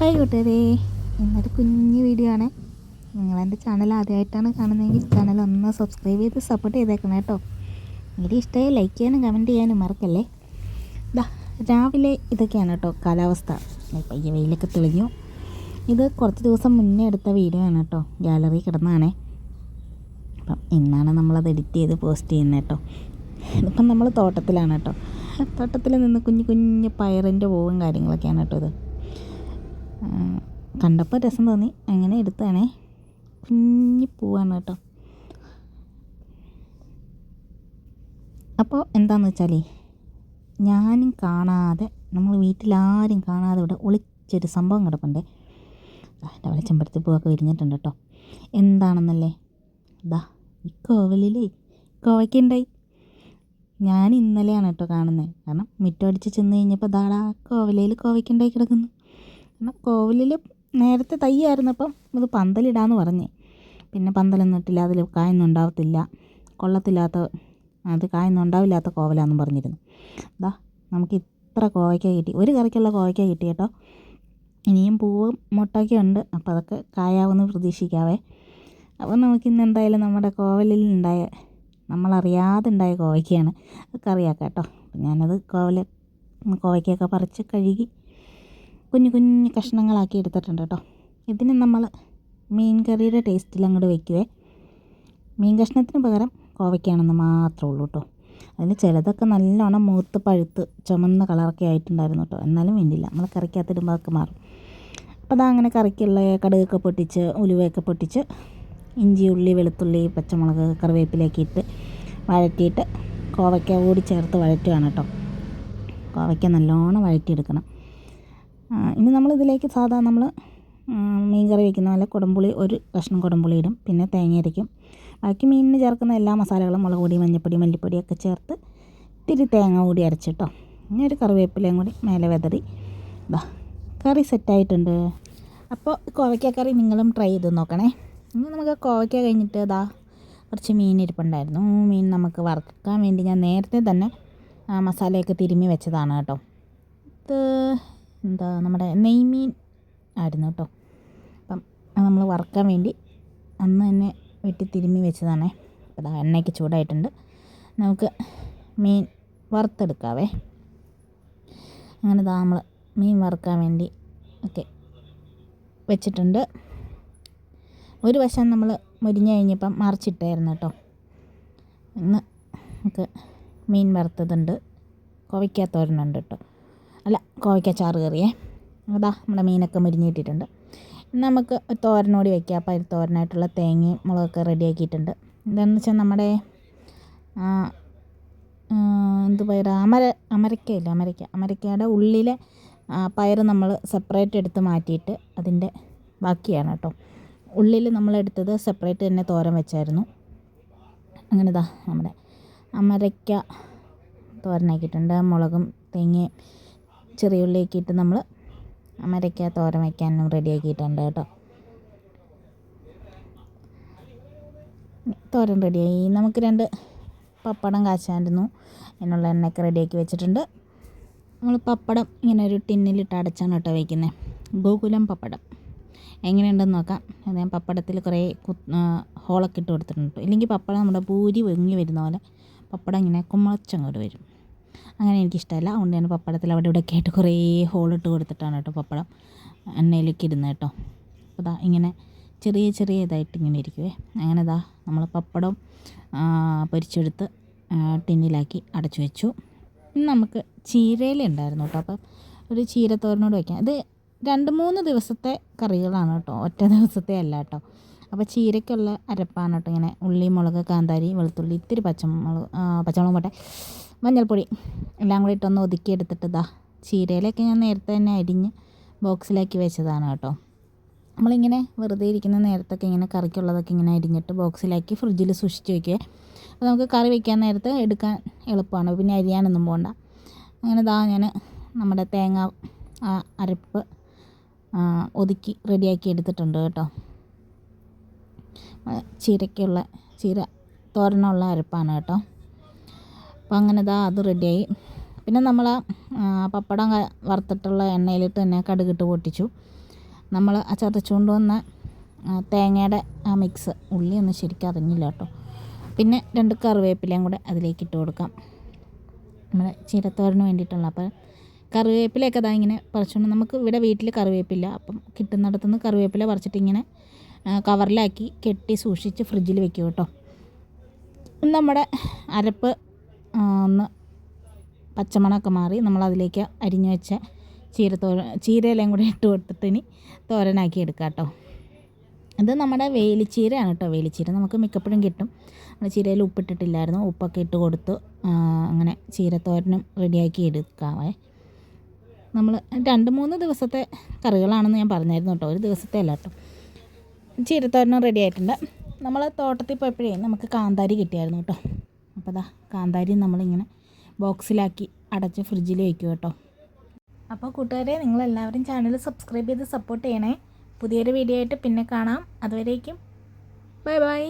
Hi കൂട്ടുകാരെ. ഇന്നൊരു കുഞ്ഞു വീഡിയോ ആണ്. നിങ്ങളെന്റെ ചാനൽ ആദ്യമായിട്ടാണ് കാണുന്നതെങ്കിൽ ചാനൽ ഒന്ന് സബ്സ്ക്രൈബ് ചെയ്ത് സപ്പോർട്ട് ചെയ്തേക്കണം കേട്ടോ. വീഡിയോ ഇഷ്ടമായി ലൈക്ക് ചെയ്യാനും കമന്റ് ചെയ്യാനും മറക്കല്ലേ? ഇതാ രാവിലെ ഇതൊക്കെയാണ് കേട്ടോ കാലാവസ്ഥ. പയ്യ വെയിലൊക്കെ തെളിഞ്ഞു. ഇത് കുറച്ച് ദിവസം മുന്നേ എടുത്ത വീഡിയോ ആണ് കേട്ടോ. ഗാലറി കിടന്നതാണേ അപ്പം ഇന്നാണ് നമ്മളത് എഡിറ്റ് ചെയ്ത് പോസ്റ്റ് ചെയ്യുന്നത് കേട്ടോ. ഇതിപ്പം നമ്മൾ തോട്ടത്തിലാണ് കേട്ടോ. തോട്ടത്തിൽ നിന്ന് കുഞ്ഞു കുഞ്ഞു പയറിന്റെ പൂവും കാര്യങ്ങളൊക്കെയാണ് കേട്ടോ ഇത്. കണ്ടപ്പോൾ രസം തോന്നി. അങ്ങനെ എടുത്തതാണേ. കുഞ്ഞി പൂവാണ് കേട്ടോ. അപ്പോൾ എന്താണെന്ന് വെച്ചാലേ ഞാനും കാണാതെ നമ്മൾ വീട്ടിലാരും കാണാതെ ഇവിടെ ഒളിച്ചൊരു സംഭവം കിടപ്പുണ്ടേ. രാവിലെ ചെമ്പരത്തി പൂവൊക്കെ വിരിഞ്ഞിട്ടുണ്ട് കേട്ടോ. എന്താണെന്നല്ലേ? ഇതാ ഈ കോവലിലേ കോവയ്ക്കുണ്ടായി ഞാൻ ഇന്നലെയാണ് കേട്ടോ കാണുന്നത്. കാരണം മുറ്റമടിച്ച് ചെന്ന് കഴിഞ്ഞപ്പോൾ ദാടാ കോവലയിൽ കോവയ്ക്കുണ്ടായി കിടക്കുന്നു. കാരണം കോവിലിൽ നേരത്തെ തയ്യായിരുന്നപ്പം ഇത് പന്തലിടാന്ന് പറഞ്ഞ്. പിന്നെ പന്തലൊന്നും ഇട്ടില്ല അതിൽ കായൊന്നും ഉണ്ടാവത്തില്ല. കൊള്ളത്തില്ലാത്ത അത് കായൊന്നും ഉണ്ടാവില്ലാത്ത കോവലാന്നും പറഞ്ഞിരുന്നു. ദാ നമുക്ക് ഇത്ര കോവയ്ക്ക കിട്ടി. ഒരു കറിക്കുള്ള കോവയ്ക്ക കിട്ടി കേട്ടോ. ഇനിയും പൂവും മുട്ടൊക്കെ ഉണ്ട്. അപ്പോൾ അതൊക്കെ കായാവുമെന്ന് പ്രതീക്ഷിക്കാവേ. അപ്പോൾ നമുക്കിന്ന് എന്തായാലും നമ്മുടെ കോവലിൽ ഉണ്ടായ നമ്മളറിയാതെ ഉണ്ടായ കോവയ്ക്കയാണ് കറിയാക്കാം കേട്ടോ. ഞാനത് കോവല കോവയ്ക്കൊക്കെ പറിച്ച് കഴുകി കുഞ്ഞു കുഞ്ഞു കഷ്ണങ്ങളാക്കി എടുത്തിട്ടുണ്ട് കേട്ടോ. ഇതിന് നമ്മൾ മീൻ കറിയുടെ ടേസ്റ്റിൽ അങ്ങോട്ട് വയ്ക്കുവേ മീൻ കഷ്ണത്തിന് പകരം കോവയ്ക്കാണെന്ന് മാത്രമേ ഉള്ളൂ കേട്ടോ. അതിന് ചിലതൊക്കെ നല്ലോണം മൂത്ത് പഴുത്ത് ചുമന്ന കളറൊക്കെ ആയിട്ടുണ്ടായിരുന്നു കേട്ടോ. എന്നാലും വേണ്ടില്ല നമ്മൾ കറിക്കകത്തിടുമ്പോൾ അതൊക്കെ മാറും. അപ്പോൾ അതാ അങ്ങനെ കറിക്കുള്ള കടുകൊക്കെ പൊട്ടിച്ച് ഉലുവയൊക്കെ പൊട്ടിച്ച് ഇഞ്ചി ഉള്ളി വെളുത്തുള്ളി പച്ചമുളക് കറിവേപ്പിലേക്ക് ഇട്ട് വഴറ്റിയിട്ട് കോവയ്ക്ക കൂടി ചേർത്ത് വഴറ്റുകയാണ് കേട്ടോ. കോവയ്ക്ക നല്ലോണം വഴറ്റിയെടുക്കണം. ഇനി നമ്മളിതിലേക്ക് സാധാ നമ്മൾ മീൻ കറി വയ്ക്കുന്ന പോലെ കുടമ്പുളി ഒരു കഷ്ണം കുടമ്പുളി ഇടും. പിന്നെ തേങ്ങ അരയ്ക്കും. ബാക്കി മീനിന് ചേർക്കുന്ന എല്ലാ മസാലകളും മുളക് പൊടി മഞ്ഞൾപ്പൊടി മല്ലിപ്പൊടിയൊക്കെ ചേർത്ത് ഇത്തിരി തേങ്ങ കൂടി അരച്ചിട്ടോ. ഇനി ഒരു കറിവേപ്പിലയും കൂടി മേലെ വെതറി. ഇതാ കറി സെറ്റായിട്ടുണ്ട് അപ്പോൾ കോവയ്ക്ക കറി നിങ്ങളും ട്രൈ ചെയ്ത് നോക്കണേ. ഇനി നമുക്ക് കോവയ്ക്ക കഴിഞ്ഞിട്ട് ഇതാ കുറച്ച് മീൻ ഇരിപ്പുണ്ടായിരുന്നു. മീൻ നമുക്ക് വറുക്കാൻ വേണ്ടി ഞാൻ നേരത്തെ തന്നെ മസാലയൊക്കെ തിരുമ്മി വെച്ചതാണ് കേട്ടോ. ഇത് എന്താ നമ്മുടെ നെയ്മീൻ ആയിരുന്നു കേട്ടോ. അപ്പം നമ്മൾ വറുക്കാൻ വേണ്ടി അന്ന് തന്നെ വെട്ടി തിരുമ്മി വെച്ചതാണേ. അപ്പോൾ ദാ എണ്ണയ്ക്ക് ചൂടായിട്ടുണ്ട്. നമുക്ക് മീൻ വറുത്തെടുക്കാവേ. അങ്ങനെ ഇതാ നമ്മൾ മീൻ വറുക്കാൻ വേണ്ടി ഒക്കെ വെച്ചിട്ടുണ്ട്. ഒരു വശം നമ്മൾ മുരിഞ്ഞ് കഴിഞ്ഞപ്പം മറിച്ചിട്ടായിരുന്നു കേട്ടോ. ഇന്ന് നമുക്ക് മീൻ വറുത്തതുണ്ട്. കോവയ്ക്കാത്തോരനുണ്ട് കേട്ടോ. അല്ല കോവയ്ക്ക ചാറ് കറിയേ. അതാ നമ്മുടെ മീനൊക്കെ മുരിഞ്ഞിട്ടിട്ടുണ്ട് നമുക്ക് തോരനോടി വയ്ക്കാം അപ്പോൾ അതിൽ തോരനായിട്ടുള്ള തേങ്ങയും മുളകൊക്കെ റെഡിയാക്കിയിട്ടുണ്ട് എന്താണെന്ന് വെച്ചാൽ നമ്മുടെ എന്ത് പയർ അമര അമരക്കയില്ല അമരക്ക. അമരക്കയുടെ ഉള്ളിലെ പയർ നമ്മൾ സെപ്പറേറ്റ് എടുത്ത് മാറ്റിയിട്ട് അതിന്റെ ബാക്കിയാണ് കേട്ടോ. ഉള്ളിൽ നമ്മളെടുത്തത് സെപ്പറേറ്റ് തന്നെ തോരൻ വെച്ചായിരുന്നു. അങ്ങനെ ഇതാ നമ്മുടെ അമരയ്ക്ക തോരനാക്കിയിട്ടുണ്ട്. മുളകും തേങ്ങയും ചെറിയ ഉള്ളിയൊക്കെ ഇട്ട് നമ്മൾ അമരയ്ക്ക തോരൻ വയ്ക്കാനും റെഡിയാക്കിയിട്ടുണ്ട് കേട്ടോ. തോരൻ റെഡിയായി നമുക്ക് രണ്ട് പപ്പടം കാച്ചായിരുന്നു അതിനുള്ള എണ്ണയൊക്കെ റെഡിയാക്കി വെച്ചിട്ടുണ്ട്. നമ്മൾ പപ്പടം ഇങ്ങനെ ഒരു ടിന്നിലിട്ട് അടച്ചാണ് കേട്ടോ വയ്ക്കുന്നത് ഗോകുലം പപ്പടം. എങ്ങനെയുണ്ടെന്ന് നോക്കാം. ഞാൻ പപ്പടത്തിൽ കുറേ കു ഹോളൊക്കെ ഇട്ട് കൊടുത്തിട്ടുണ്ട് ഇല്ലെങ്കിൽ പപ്പടം നമ്മുടെ പൂരി വെങ്ങി വരുന്ന പോലെ പപ്പടം ഇങ്ങനെ കുമ്മളച്ചങ്ങോട്ട് വരും. അങ്ങനെ എനിക്കിഷ്ടമല്ല. അതുകൊണ്ട് ഞാൻ പപ്പടത്തിൽ അവിടെ ഇവിടെ ആയിട്ട് കുറേ ഹോളിട്ട് കൊടുത്തിട്ടാണ് കേട്ടോ പപ്പടം എണ്ണയിലേക്ക് ഇടുന്നത് കേട്ടോ. അപ്പോൾ ഇതാ ഇങ്ങനെ ചെറിയ ചെറിയ ഇതായിട്ട് ഇങ്ങനെ ഇരിക്കുവേ. അങ്ങനെ ഇതാ നമ്മൾ പപ്പടം പൊരിച്ചെടുത്ത് ടിന്നിലാക്കി അടച്ചു വെച്ചു. ഇനി നമുക്ക് ചീരയില ഉണ്ടായിരുന്നു കേട്ടോ. അപ്പം ഒരു ചീരത്തോരനോട് വയ്ക്കാം. ഇത് രണ്ട് മൂന്ന് ദിവസത്തെ കറികളാണ് കേട്ടോ. ഒറ്റ ദിവസത്തെ അല്ല കേട്ടോ. അപ്പോൾ ചീരയ്ക്കുള്ള അരപ്പാണ് കേട്ടോ ഇങ്ങനെ ഉള്ളി മുളക് കാന്താരി വെളുത്തുള്ളി ഇത്തിരി പച്ചമുളക് പച്ചമുളക് പോട്ടെ. മഞ്ഞൾപ്പൊടി എല്ലാം കൂടി ഇട്ടൊന്ന് ഒതുക്കിയെടുത്തിട്ട് ഇതാ ചീരയിലൊക്കെ ഞാൻ നേരത്തെ തന്നെ അരിഞ്ഞ് ബോക്സിലാക്കി വെച്ചതാണ് കേട്ടോ. നമ്മളിങ്ങനെ വെറുതെ ഇരിക്കുന്ന നേരത്തൊക്കെ ഇങ്ങനെ കറിക്കുള്ളതൊക്കെ ഇങ്ങനെ അരിഞ്ഞിട്ട് ബോക്സിലാക്കി ഫ്രിഡ്ജിൽ സൂക്ഷിച്ച് വയ്ക്കുക അപ്പോൾ നമുക്ക് കറി വയ്ക്കാൻ നേരത്ത് എടുക്കാൻ എളുപ്പമാണ്. പിന്നെ അരിയാനൊന്നും പോകണ്ട അങ്ങനെ ഇതാ ഞാൻ നമ്മുടെ തേങ്ങ അരപ്പ് ഒതുക്കി റെഡിയാക്കി എടുത്തിട്ടുണ്ട് കേട്ടോ. ചീരയ്ക്കുള്ള ചീര തോരനുള്ള അരപ്പാണ് കേട്ടോ. അപ്പോൾ അങ്ങനെ ഇതാ അത് റെഡിയായി. പിന്നെ നമ്മൾ പപ്പടം വറുത്തിട്ടുള്ള എണ്ണയിലിട്ട് തന്നെ കടുകിട്ട് പൊട്ടിച്ചു. നമ്മൾ ചതച്ചുകൊണ്ട് വന്ന തേങ്ങയുടെ ആ മിക്സ് ഉള്ളിയൊന്നും ശരിക്കും അറിഞ്ഞില്ല കേട്ടോ. പിന്നെ രണ്ട് കറിവേപ്പിലയും കൂടെ അതിലേക്ക് ഇട്ട് കൊടുക്കാം. നമ്മുടെ ചീരത്തോരന് വേണ്ടിയിട്ടുള്ള അപ്പോൾ കറിവേപ്പിലയൊക്കെ അതാ ഇങ്ങനെ പറിച്ചുകൊണ്ട് നമുക്ക് ഇവിടെ വീട്ടിൽ കറിവേപ്പില്ല അപ്പം കിട്ടുന്നിടത്തുനിന്ന് കറിവേപ്പില പറിച്ചിട്ട് ഇങ്ങനെ ആ, കവറിലാക്കി കെട്ടി സൂക്ഷിച്ച് ഫ്രിഡ്ജിൽ വെക്കും കേട്ടോ. നമ്മുടെ അരപ്പ് ഒന്ന് പച്ചമണമൊക്കെ മാറി നമ്മളതിലേക്ക് അരിഞ്ഞു വെച്ച ചീര തോ ചീരയിലയും കൂടി ഇട്ട് കൊടുത്തിട്ട് ഇനി തോരനാക്കി എടുക്കാം കേട്ടോ ഇത് നമ്മുടെ വേലിച്ചീരയാണ് കേട്ടോ വേലിച്ചീര. നമുക്ക് മിക്കപ്പോഴും കിട്ടും. നമ്മുടെ ചീരയിൽ ഉപ്പിട്ടിട്ടില്ലായിരുന്നു ഉപ്പൊക്കെ ഇട്ട് കൊടുത്ത്. അങ്ങനെ ചീരത്തോരനും റെഡിയാക്കി എടുക്കാവേ. നമ്മൾ രണ്ട് മൂന്ന് ദിവസത്തെ കറികളാണെന്ന് ഞാൻ പറഞ്ഞായിരുന്നു കേട്ടോ ഒരു ദിവസത്തെ അല്ല കേട്ടോ. ചീരത്തോരനും റെഡി ആയിട്ടുണ്ട്. നമ്മൾ തോട്ടത്തിൽ പോയപ്പോഴേ നമുക്ക് കാന്താരി കിട്ടിയായിരുന്നു കേട്ടോ. അപ്പോൾ ദാ കാന്താരി നമ്മളിങ്ങനെ ബോക്സിലാക്കി അടച്ച് ഫ്രിഡ്ജിൽ വയ്ക്കും കേട്ടോ. അപ്പോൾ കൂട്ടുകാരെ നിങ്ങളെല്ലാവരും ചാനൽ സബ്സ്ക്രൈബ് ചെയ്ത് സപ്പോർട്ട് ചെയ്യണേ. പുതിയൊരു വീഡിയോ ആയിട്ട് പിന്നെ കാണാം. അതുവരേക്കും ബൈ ബൈ